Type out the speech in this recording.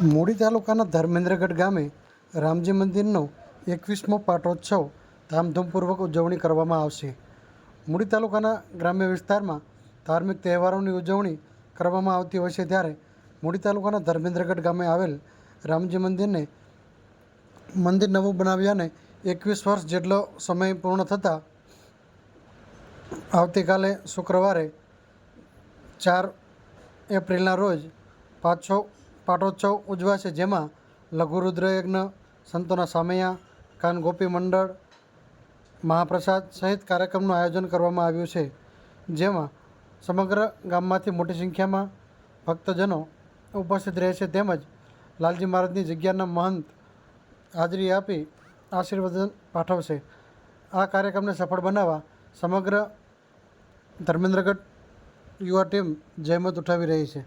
મૂડી તાલુકાના ધર્મેન્દ્રગઢ ગામે રામજી મંદિરનો એકવીસમો પાટોત્સવ ધામધૂમપૂર્વક ઉજવણી કરવામાં આવશે. મૂડી તાલુકાના ગ્રામ્ય વિસ્તારમાં ધાર્મિક તહેવારોની ઉજવણી કરવામાં આવતી હોય છે ત્યારે મૂડી તાલુકાના ધર્મેન્દ્રગઢ ગામે આવેલ રામજી મંદિરને મંદિર નવું બનાવ્યાને એકવીસ વર્ષ જેટલો સમય પૂર્ણ થતાં આવતીકાલે શુક્રવારે ચાર એપ્રિલના રોજ પાછો પાટોત્સવ ઉજવાશે જેમાં લઘુરુદ્ર યજ્ઞ સંતોના સામૈયા, કાન ગોપી મંડળ, મહાપ્રસાદ સહિત કાર્યક્રમનું આયોજન કરવામાં આવ્યું છે. જેમાં સમગ્ર ગામમાંથી મોટી સંખ્યામાં ભક્તજનો ઉપસ્થિત રહેશે તેમજ લાલજી મહારાજની જગ્યાના મહંત હાજરી આપી આશીર્વાદન પાઠવશે. આ કાર્યક્રમને સફળ બનાવવા સમગ્ર ધર્મેન્દ્રગઢ યુવા ટીમ જહેમત ઉઠાવી રહી છે.